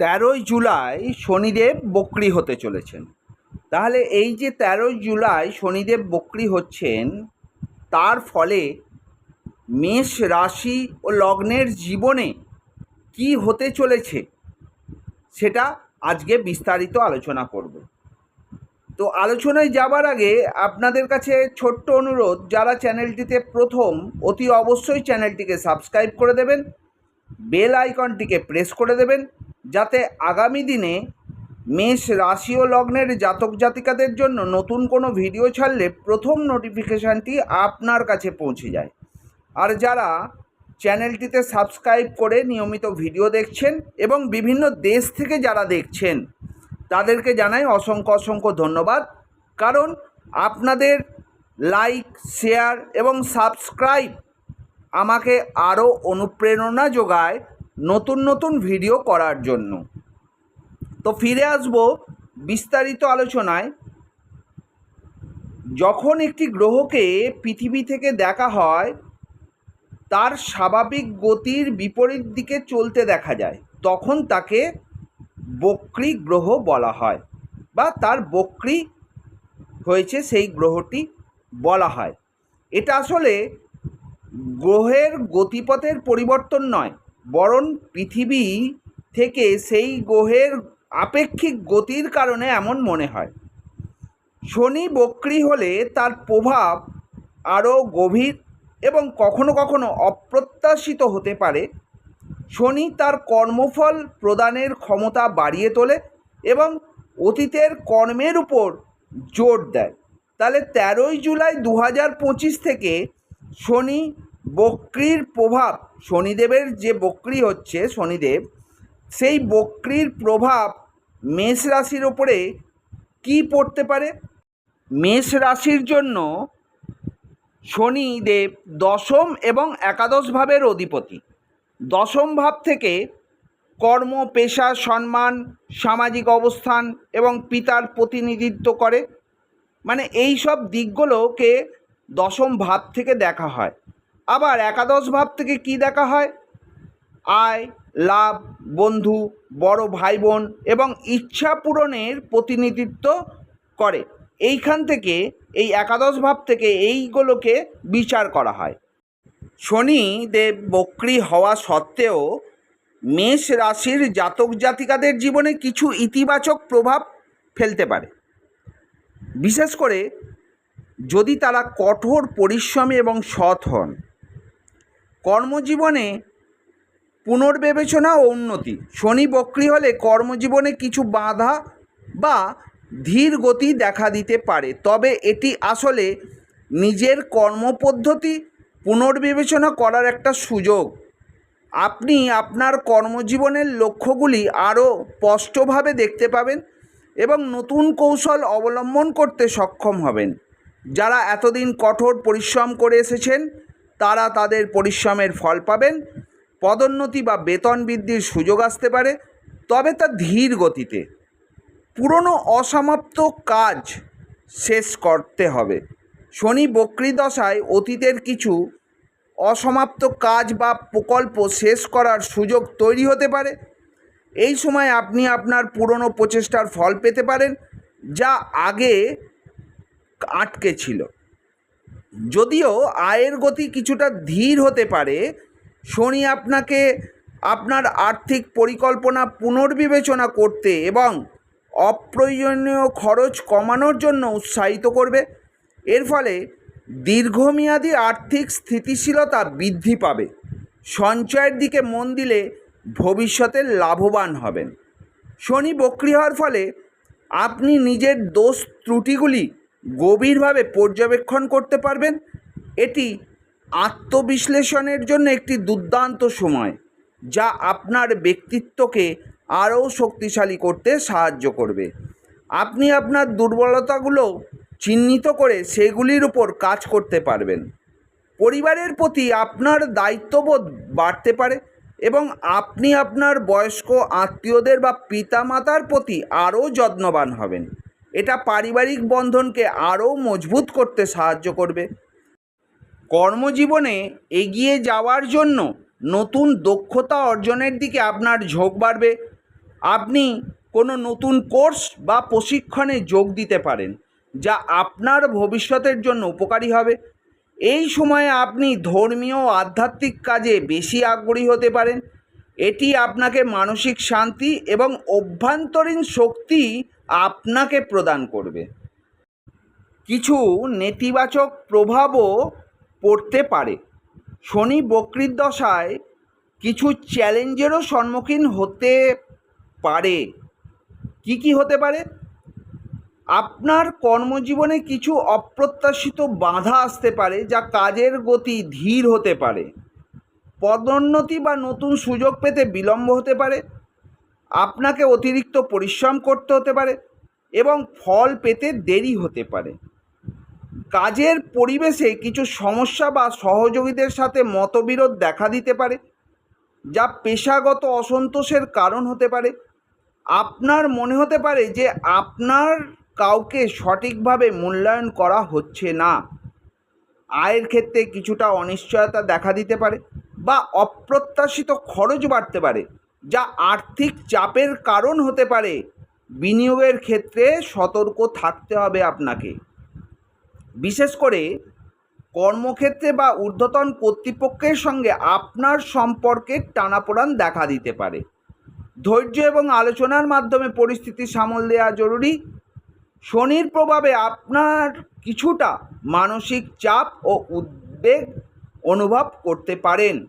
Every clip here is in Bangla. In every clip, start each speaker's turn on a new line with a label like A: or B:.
A: তেরোই জুলাই শনিদেব বক্রি হতে চলেছেন। তাহলে এই যে তেরোই জুলাই শনিদেব বক্রি হচ্ছেন, তার ফলে মেষ রাশি ও লগ্নের জীবনে কি হতে চলেছে সেটা আজকে বিস্তারিত আলোচনা করব। তো আলোচনায় যাবার আগে আপনাদের কাছে ছোট্ট অনুরোধ, যারা চ্যানেলটিতে প্রথম, অতি অবশ্যই চ্যানেলটিকে সাবস্ক্রাইব করে দেবেন, বেল আইকনটিকে প্রেস করে দেবেন যাতে আগামী দিনে মেষ রাশি ও লগ্নের জাতক জাতিকাদের জন্য নতুন কোনো ভিডিও ছাড়লে প্রথম নোটিফিকেশানটি আপনার কাছে পৌঁছে যায়। আর যারা চ্যানেলটিতে সাবস্ক্রাইব করে নিয়মিত ভিডিও দেখছেন এবং বিভিন্ন দেশ থেকে যারা দেখছেন, তাদেরকে জানাই অসংখ্য অসংখ্য ধন্যবাদ। কারণ আপনাদের লাইক, শেয়ার এবং সাবস্ক্রাইব আমাকে আরও অনুপ্রেরণা যোগায় নতুন নতুন ভিডিও করার জন্য। তো ফিরে আসব বিস্তারিত আলোচনায়। যখন একটি গ্রহকে পৃথিবী থেকে দেখা হয়, তার স্বাভাবিক গতির বিপরীত দিকে চলতে দেখা যায়। তখন তাকে বক্রী গ্রহ বলা হয় বা তার বক্রী হয়েছে সেই গ্রহটি বলা হয়। এটা আসলে গ্রহের গতিপথের পরিবর্তন নয় বরং পৃথিবী থেকে সেই গ্রহের আপেক্ষিক গতির কারণে এমন মনে হয়। শনি বক্রী হলে তার প্রভাব আরও গভীর এবং কখনো কখনো অপ্রত্যাশিত হতে পারে। শনি তার কর্মফল প্রদানের ক্ষমতা বাড়িয়ে তোলে এবং অতীতের কর্মের উপর জোর দেয়। তাহলে তেরোই জুলাই দু হাজার পঁচিশ থেকে শনি বক্রির প্রভাব শনিদেবের যে বক্রি হচ্ছে, শনিদেব, সেই বক্রির প্রভাব মেষ রাশির ওপরে কী পড়তে পারে? মেষ রাশির জন্য শনিদেব দশম এবং একাদশ ভাবের অধিপতি। দশম ভাব থেকে কর্ম, পেশা, সম্মান, সামাজিক অবস্থান এবং পিতার প্রতিনিধিত্ব করে। মানে এই সব দিকগুলোকে দশম ভাব থেকে দেখা হয়। আবার একাদশ ভাব থেকে কি দেখা হয়? আয়, লাভ, বন্ধু, বড় ভাই বোন এবং ইচ্ছা পূরণের প্রতিনিধিত্ব করে। এইখান থেকে, এই একাদশ ভাব থেকে এইগুলোকে বিচার করা হয়। শনি দেব বক্রি হওয়া সত্ত্বেও মেষ রাশির জাতক জাতিকাদের জীবনে কিছু ইতিবাচক প্রভাব ফেলতে পারে। বিশেষ করে যদি তারা কঠোর পরিশ্রমী এবং সৎ হন কর্মজীবনে পুনর্বিবেচনা ও উন্নতি। শনি বক্রি হলে কর্মজীবনে কিছু বাধা বা ধীর গতি দেখা দিতে পারে। তবে এটি আসলে নিজের কর্মপদ্ধতি পুনর্বিবেচনা করার একটা সুযোগ। আপনি আপনার কর্মজীবনের লক্ষ্যগুলি আরও স্পষ্টভাবে দেখতে পাবেন এবং নতুন কৌশল অবলম্বন করতে সক্ষম হবেন। যারা এতদিন কঠোর পরিশ্রম করে এসেছেন তারা তাদের পরিশ্রমের ফল পাবেন, পদোন্নতি বা বেতন বৃদ্ধির সুযোগ আসতে পারে, তবে তা ধীর গতিতে। পুরনো অসমাপ্ত কাজ শেষ করতে হবে। শনি বক্রি দশায় অতীতের কিছু অসমাপ্ত কাজ বা প্রকল্প শেষ করার সুযোগ তৈরি হতে পারে। এই সময় আপনি আপনার পুরনো প্রচেষ্টার ফল পেতে পারেন, যা আগে আটকে ছিল। যদিও আয়ের গতি কিছুটা ধীর হতে পারে, শনি আপনাকে আপনার আর্থিক পরিকল্পনা পুনর্বিবেচনা করতে এবং অপ্রয়োজনীয় খরচ কমানোর জন্য উৎসাহিত করবে। এর ফলে দীর্ঘমেয়াদী আর্থিক স্থিতিশীলতা বৃদ্ধি পাবে। সঞ্চয়ের দিকে মন দিলে ভবিষ্যতে লাভবান হবেন। শনি বক্রি হওয়ার ফলে আপনি নিজের দোষ ত্রুটিগুলি গভীরভাবে পর্যবেক্ষণ করতে পারবেন। এটি আত্মবিশ্লেষণের জন্য একটি দুর্দান্ত সময়, যা আপনার ব্যক্তিত্বকে আরও শক্তিশালী করতে সাহায্য করবে। আপনি আপনার দুর্বলতাগুলো চিহ্নিত করে সেগুলির উপর কাজ করতে পারবেন। পরিবারের প্রতি আপনার দায়িত্ববোধ বাড়তে পারে এবং আপনি আপনার বয়স্ক আত্মীয়দের বা পিতামাতার প্রতি আরও যত্নবান হবেন। এটা পারিবারিক বন্ধনকে আরও মজবুত করতে সাহায্য করবে। কর্মজীবনে এগিয়ে যাওয়ার জন্য নতুন দক্ষতা অর্জনের দিকে আপনার ঝোঁক বাড়বে। আপনি কোনো নতুন কোর্স বা প্রশিক্ষণে যোগ দিতে পারেন, যা আপনার ভবিষ্যতের জন্য উপকারী হবে। এই সময়ে আপনি ধর্মীয় ও আধ্যাত্মিক কাজে বেশি আগ্রহী হতে পারেন। এটি আপনাকে মানসিক শান্তি এবং অভ্যন্তরীণ শক্তি আপনাকে প্রদান করবে। কিছু নেতিবাচক প্রভাবও পড়তে পারে। শনি বক্রির দশায় কিছু চ্যালেঞ্জেরও সম্মুখীন হতে পারে। কি কি হতে পারে? আপনার কর্মজীবনে কিছু অপ্রত্যাশিত বাধা আসতে পারে যা কাজের গতি ধীর হতে পারে। পদোন্নতি বা নতুন সুযোগ পেতে বিলম্ব হতে পারে। আপনাকে অতিরিক্ত পরিশ্রম করতে হতে পারে এবং ফল পেতে দেরি হতে পারে। কাজের পরিবেশে কিছু সমস্যা বা সহযোগীদের সাথে মতবিরোধ দেখা দিতে পারে, যা পেশাগত অসন্তোষের কারণ হতে পারে। আপনার মনে হতে পারে যে আপনার কাউকে সঠিকভাবে মূল্যায়ন করা হচ্ছে না। আয়ের ক্ষেত্রে কিছুটা অনিশ্চয়তা দেখা দিতে পারে বা অপ্রত্যাশিত খরচ বাড়তে পারে। যা আর্থিক চাপের কারণ হতে পারে। বিনিয়োগের ক্ষেত্রে সতর্ক থাকতে হবে আপনাকে। বিশেষ করে কর্মক্ষেত্রে বা ঊর্ধ্বতন কর্তৃপক্ষের সঙ্গে আপনার সম্পর্কের টানাপোড়ান দেখা দিতে পারে। ধৈর্য এবং আলোচনার মাধ্যমে পরিস্থিতি সামল দেওয়া জরুরি। শনির প্রভাবে আপনার কিছুটা মানসিক চাপ ও উদ্বেগ অনুভব করতে পারেন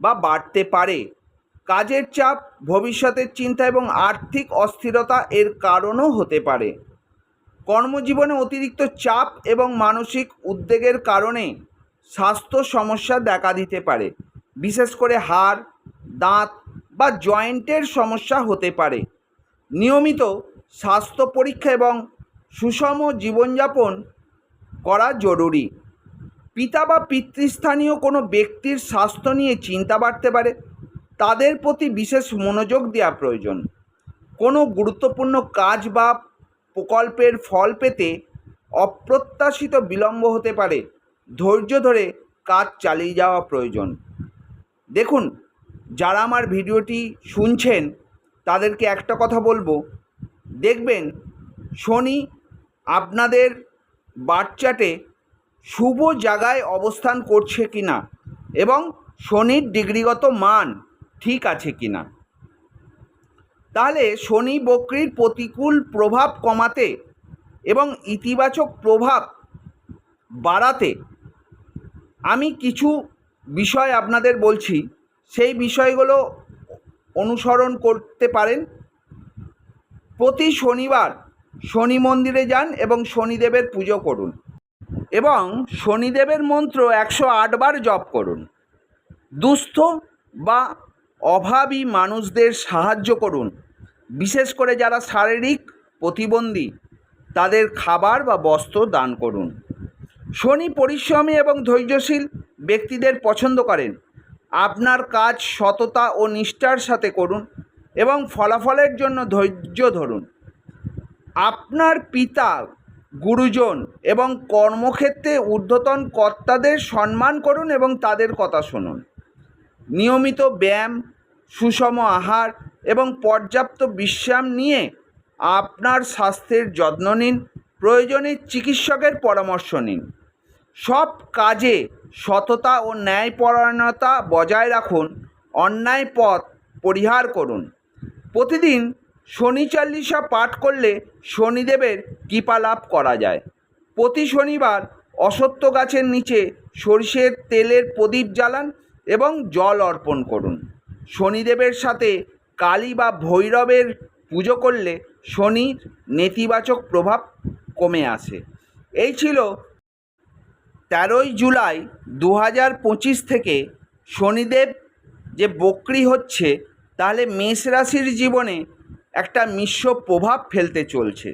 A: বা বাড়তে পারে। কাজের চাপ, ভবিষ্যতের চিন্তা এবং আর্থিক অস্থিরতা এর কারণও হতে পারে। কর্মজীবনে অতিরিক্ত চাপ এবং মানসিক উদ্বেগের কারণে স্বাস্থ্য সমস্যা দেখা দিতে পারে। বিশেষ করে হাড়, দাঁত বা জয়েন্টের সমস্যা হতে পারে। নিয়মিত স্বাস্থ্য পরীক্ষা এবং সুষম জীবনযাপন করা জরুরি। পিতা বা পিতৃস্থানীয় কোনো ব্যক্তির স্বাস্থ্য নিয়ে চিন্তা বাড়তে পারে। তাদের প্রতি বিশেষ মনোযোগ দেওয়া প্রয়োজন। কোনো গুরুত্বপূর্ণ কাজ বা প্রকল্পের ফল পেতে অপ্রত্যাশিত বিলম্ব হতে পারে। ধৈর্য ধরে কাজ চালিয়ে যাওয়া প্রয়োজন। দেখুন, যারা আমার ভিডিওটি শুনছেন, তাদেরকে একটা কথা বলব। দেখবেন, শনি আপনাদের বাচ্চাটে শুভ জায়গায় অবস্থান করছে কি না এবং শনির ডিগ্রিগত মান ঠিক আছে কি না তাহলে শনি বক্রির প্রতিকূল প্রভাব কমাতে এবং ইতিবাচক প্রভাব বাড়াতে আমি কিছু বিষয় আপনাদের বলছি। সেই বিষয়গুলো অনুসরণ করতে পারেন। প্রতি শনিবার শনি মন্দিরে যান এবং শনিদেবের পুজো করুন এবং শনিদেবের মন্ত্র একশো আটবার জপ করুন। দুস্থ বা অভাবী মানুষদের সাহায্য করুন। বিশেষ করে যারা শারীরিক প্রতিবন্ধী, তাদের খাবার বা বস্ত্র দান করুন। শনি পরিশ্রমী এবং ধৈর্যশীল ব্যক্তিদের পছন্দ করেন। আপনার কাজ সততা ও নিষ্ঠার সাথে করুন এবং ফলাফলের জন্য ধৈর্য ধরুন। আপনার পিতা, গুরুজন এবং কর্মক্ষেত্রে ঊর্ধ্বতন কর্তাদের সম্মান করুন এবং তাদের কথা শুনুন। নিয়মিত ব্যায়াম সুষম আহার এবং পর্যাপ্ত বিশ্রাম নিয়ে আপনার স্বাস্থ্যের যত্ন নিন প্রয়োজনে চিকিৎসকের পরামর্শ নিন। সব কাজে সততা ও ন্যায়পরায়ণতা বজায় রাখুন, অন্যায় পথ পরিহার করুন। প্রতিদিন শনি চাল্লিশা পাঠ করলে শনিদেবের কৃপা লাভ করা যায়। প্রতি শনিবার অসত্য গাছের নিচে সরিষের তেলের প্রদীপ জ্বালান এবং জল অর্পণ করুন। শনিদেবের সাথে কালী বা ভৈরবের পুজো করলে শনির নেতিবাচক প্রভাব কমে আসে। এই ছিল তেরোই জুলাই দু হাজার পঁচিশ থেকে শনিদেব যে বক্রি হচ্ছে, তাহলে মেষ রাশির জীবনে একটা মিশ্র প্রভাব ফেলতে চলছে।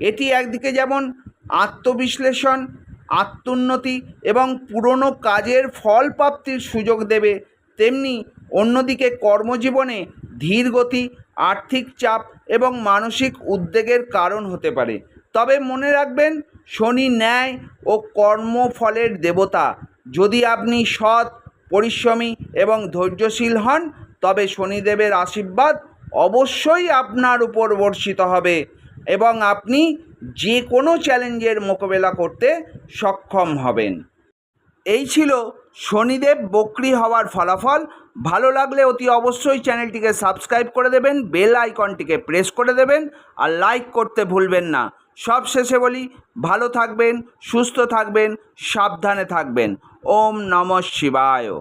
A: এটি একদিকে যেমন আত্মবিশ্লেষণ, আত্মোন্নতি এবং পুরনো কাজের ফল প্রাপ্তির সুযোগ দেবে, তেমনি অন্যদিকে কর্মজীবনে ধীর গতি, আর্থিক চাপ এবং মানসিক উদ্বেগের কারণ হতে পারে। তবে মনে রাখবেন, শনি ন্যায় ও কর্মফলের দেবতা। যদি আপনি সৎ, পরিশ্রমী এবং ধৈর্যশীল হন, তবে শনিদেবের আশীর্বাদ অবশ্যই আপনার উপর বর্ষিত হবে এবং আপনি যে কোনো চ্যালেঞ্জের মোকাবেলা করতে সক্ষম হবেন। এই ছিল শনিদেব বকরি হওয়ার ফলাফল। ভালো লাগলে অতি অবশ্যই চ্যানেলটিকে সাবস্ক্রাইব করে দেবেন, বেল আইকনটিকে প্রেস করে দেবেন, আর লাইক করতে ভুলবেন না। সব শেষে বলি, ভালো থাকবেন, সুস্থ থাকবেন, সাবধানে থাকবেন। ওম নম শিবায়।